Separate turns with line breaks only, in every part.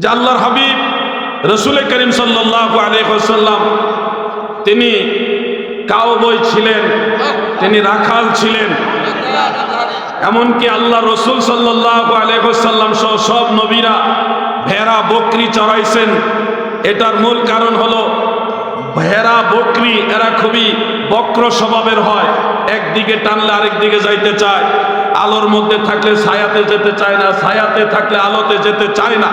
যে আল্লাহর হাবিব রসুল করিম সাল্লাহ আলহাম তিনি কাউবই ছিলেন, তিনি রাখাল ছিলেন। এমনকি আল্লাহ রসুল সাল্লাহ আলহাম সহ সব নবীরা ভেড়া, বকরি চড়াইছেন। এটার মূল কারণ হলো, ভেড়া, বকরি, এরা খুবই বক্র স্বভাবের হয়। একদিকে টানলে আরেক দিকে যাইতে চায়। আলোর মধ্যে থাকলে ছায়াতে যেতে চায় না, ছায়াতে থাকলে আলোতে যেতে চায় না।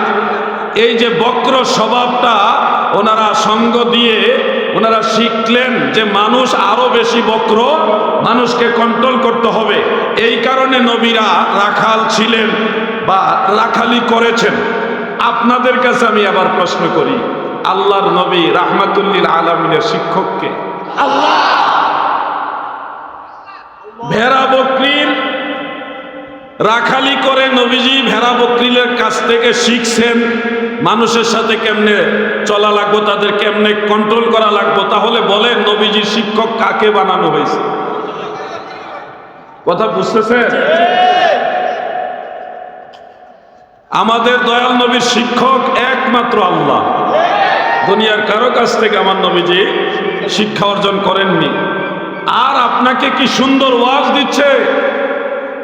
এই যে বক্র স্বভাবটা ওনারা সঙ্গ দিয়ে ওনারা শিখলেন যে মানুষ আরও বেশি বক্র মানুষকে কন্ট্রোল করতে হবে। এই কারণে নবীরা রাখাল ছিলেন বা রাখালি করেছেন। আপনাদের কাছে আমি আবার প্রশ্ন করি আল্লাহর নবী রাহমাতুল্লিল আলমিনের শিক্ষককে? ভেড়া বকরির রাখালি করে নবীজি ভেড়া বকরিলের কাছ থেকে শিখছেন মানুষের সাথে কেমনে চলা লাগবো, তাদের কেমনে কন্ট্রোল করা লাগবো। তাহলে বলেন নবীজির শিক্ষক কাকে বানানো হয়েছে? কথা বুঝতেছেন? আমাদের দয়াল নবীর শিক্ষক একমাত্র আল্লাহ। দুনিয়ার কারও কাছ থেকে আমার নবীজি শিক্ষা অর্জন করেননি। আর আপনাকে কি সুন্দর ওয়াজ দিচ্ছে?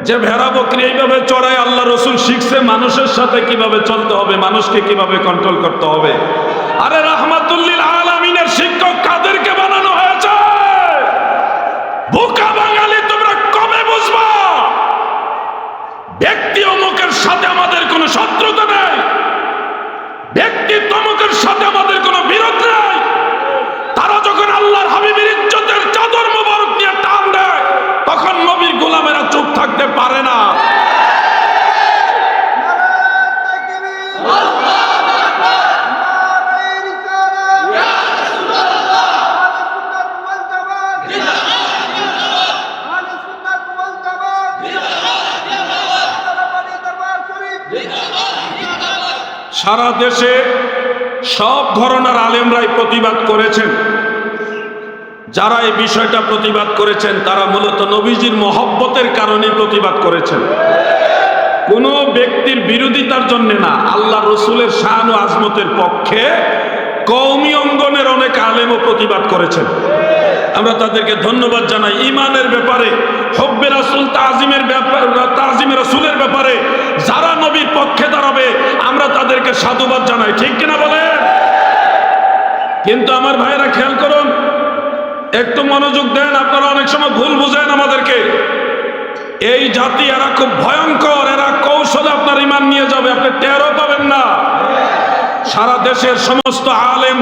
যে ভেড়া বকরি এইভাবে চড়ায় আল্লাহ রসুল শিখছে, মানুষের সাথে কীভাবে চলতে হবে, মানুষকে কীভাবে কন্ট্রোল করতে হবে? আরে রহমাতুল্লিল আলমিনের শিক্ষক কাদেরকে বানানো হয়েছে বোকা বাঙালি তোমরা কবে বুঝবা ব্যক্তি অমুকের সাথে আমাদের কোনো শত্রুতা নেই ব্যক্তি তমুকের সাথে আমাদের কোনো বিরোধ নেই তারা যখন আল্লাহর হাবিবের ইজ্জতের চাদর মোবারক নিয়ে টান দেয় তখন নবীর গোলামেরা চুপ থাকতে পারে না সারা দেশে সব ঘরনার আলেমরাই প্রতিবাদ করেছেন। যারা এই বিষয়টা প্রতিবাদ করেছেন, তারা মূলত নবীজির মহব্বতের কারণে প্রতিবাদ করেছেন। কোনো ব্যক্তির বিরোধিতার জন্য না, আল্লাহ রসুলের শান ও আজমতের পক্ষে কৌমি অঙ্গনের অনেক আলেমও প্রতিবাদ করেছেন। আমরা তাদেরকে ধন্যবাদ জানাই। ইমানের ব্যাপারে, হব্বে রাসুল তাজিমের ব্যাপারে তাজিমের রাসুলের ব্যাপারে সাধুবাদ জানাই, ঠিক কিনা বলে? কিন্তু আমার ভাইয়েরা খেয়াল করুন, একটু মনোযোগ দেন, আপনারা অনেক সময় ভুল বুঝেন আমাদেরকে। এই জাতি, এরা খুব ভয়ঙ্কর, এরা কৌশলে আপনার ইমান নিয়ে যাবে, আপনি টেরও পাবেন না। সারা দেশের সমস্ত আলেম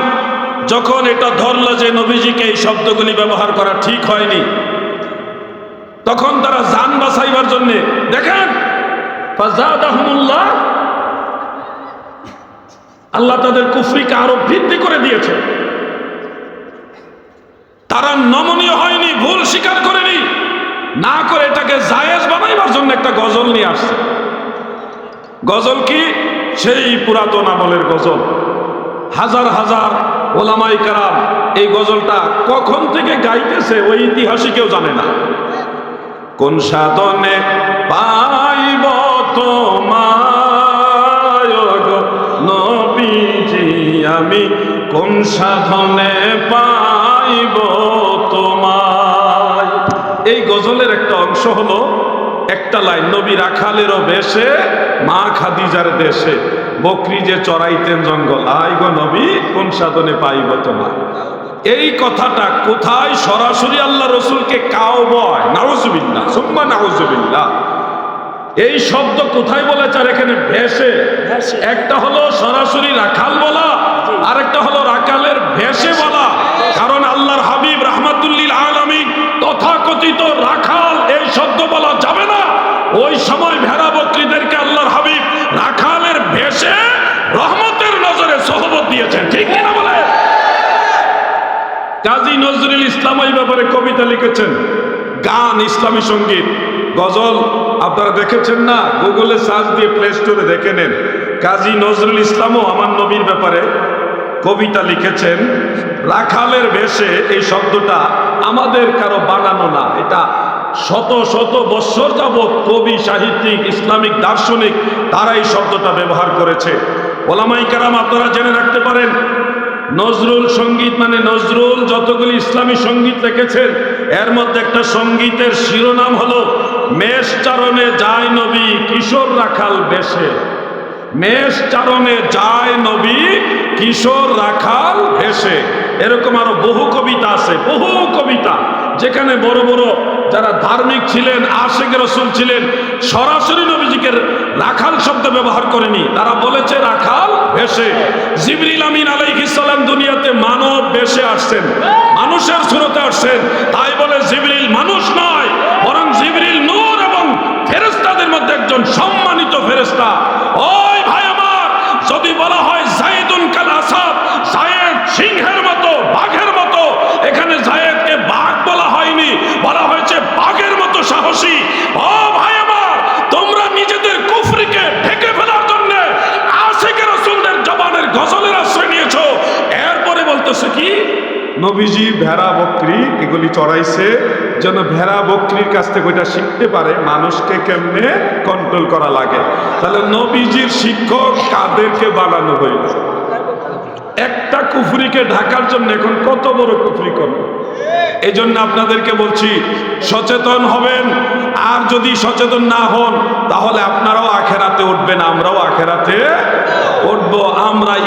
যখন এটা ধরল যে নবীজিকে এই শব্দগুলি ব্যবহার করা ঠিক হয়নি, তখন তারা যান বাঁচাইবার জন্যে, দেখেন আল্লাহ তাদের কুফরিকে আরও বৃদ্ধি করে দিয়েছে তারা নমনীয় হয়নি, ভুল স্বীকার করেনি। না করে এটাকে জায়েজ বানাইবার জন্য একটা গজল নিয়ে আসছে। গজল কি? সেই পুরাতন আমলের গজল। হাজার হাজার ওলামাই কারাম এই গজলটা কখন থেকে গাইতেছে ওই ইতিহাসই কেউ জানে না। কোন সাধনে পাইব তোমায় গো নবীজি আমি, কোন সাধনে পাইব তোমায়? এই গজলের একটা অংশ হলো, একটা লাইন, নবী রাখালেরও বেশে, মা খাদিজার দেশে, বকরি যে চড়াইতেন জঙ্গল আই গো নবী, কোন সাধনে পাইব তোমার এই কথাটা কোথায় সরাসরি আল্লাহ রসুলকে কাও বয়? নাউজুবিল্লা সুম্মা নাউজুবিল্লা এই শব্দ কোথায় বলেছে আর এখানে ভেসে? একটা হলো সরাসরি রাখাল বলা আর একটা হলো রাখালের ভেসে বলা। কারণ আল্লাহর হাবিব রাহমাতুল্লিল আলমিন তথাকথিত রাখাল এই শব্দ বলা যাবে না। ওই সময় ভেড়া বকরিদেরকে আল্লাহর হাবিব রাখালের ভেসে রহমতের নজরে সহবত দিয়েছেন। ঠিক কিনা বলে? কাজী নজরুল ইসলাম এই ব্যাপারে কবিতা লিখেছেন। গান ইসলামী সংগীত গজল আপনারা দেখেছেন না? গুগলে সার্চ দিয়ে প্লে স্টোরে দেখে নেন। কাজী নজরুল ইসলামও আমার নবীর ব্যাপারে কবিতা লিখেছেন, রাখালের বেশে এই শব্দটা আমাদের কারও বানানো না। এটা শত শত বৎসর যাবৎ কবি, সাহিত্যিক, ইসলামিক, দার্শনিক তারা এই শব্দটা ব্যবহার করেছে। ওলামাই কারাম, আপনারা জেনে রাখতে পারেন, নজরুল সংগীত মানে নজরুল যতগুলি ইসলামী সংগীত লিখেছেন, এর মধ্যে একটা সঙ্গীতের শিরোনাম হলো মেষ চারণে যায় নবী কিশোর রাখাল বেশে। মেষ চারণে যায় নবী কিশোর রাখাল ভেসে। এরকম আরও বহু কবিতা আছে, বহু কবিতা। যেখানে বড় বড় যারা ধার্মিক ছিলেন, আশেখ রসুল ছিলেন, সরাসরি নবীজিকে রাখাল শব্দ ব্যবহার করেনি। তারা বলেছে, রাখাল ভেসে। জিবরিল আমিন আলাইহিসসালাম দুনিয়াতে মানব বেশে আসছেন। মানুষের সুরতে আসছেন। তাই বলে জিবরিল মানুষ নয় বরং জিবরিল নূর এবং ফেরেস্তাদের মধ্যে একজন সম্মানিত ফেরেস্তা ওই ভাই আমার যদি বলা হয় জাইদুন কাল আসাদ জায়েদ সিংহের মতো বাঘের মতো এখানে জায়েদকে বাঘ বলা হয়নি বলা হয়েছে বাঘের মতো সাহসী ও ভাই আমার তোমরা নিজেদের কুফরিকে ঢেকে ফেলার জন্য আশেকের রসুলদের জবানের গজলের আশ্রয় নিয়েছো বলতেছে কি?
নবীজি ভেড়া, বকরি এগুলি চড়াইছে যেন ভেড়া, বকরির কাছ থেকে ওইটা শিখতে পারে। মানুষকে কেমনে কন্ট্রোল করা লাগে?
তাহলে নবীজির শিক্ষক কাদেরকে বানানো হইল? একটা কুফরিকে ঢাকার জন্য এখন কত বড় কুফরি করবে? এই জন্য আপনাদেরকে বলছি, সচেতন হবেন। আর যদি সচেতন না হন, তাহলে আপনারাও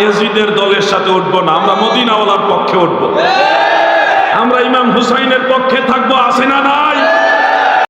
ইয়েজিদের দলের সাথে উঠব না, আমরা মদিনাওয়ালার পক্ষে উঠব। আমরা ইমাম হুসাইনের পক্ষে থাকব আসে না নাই?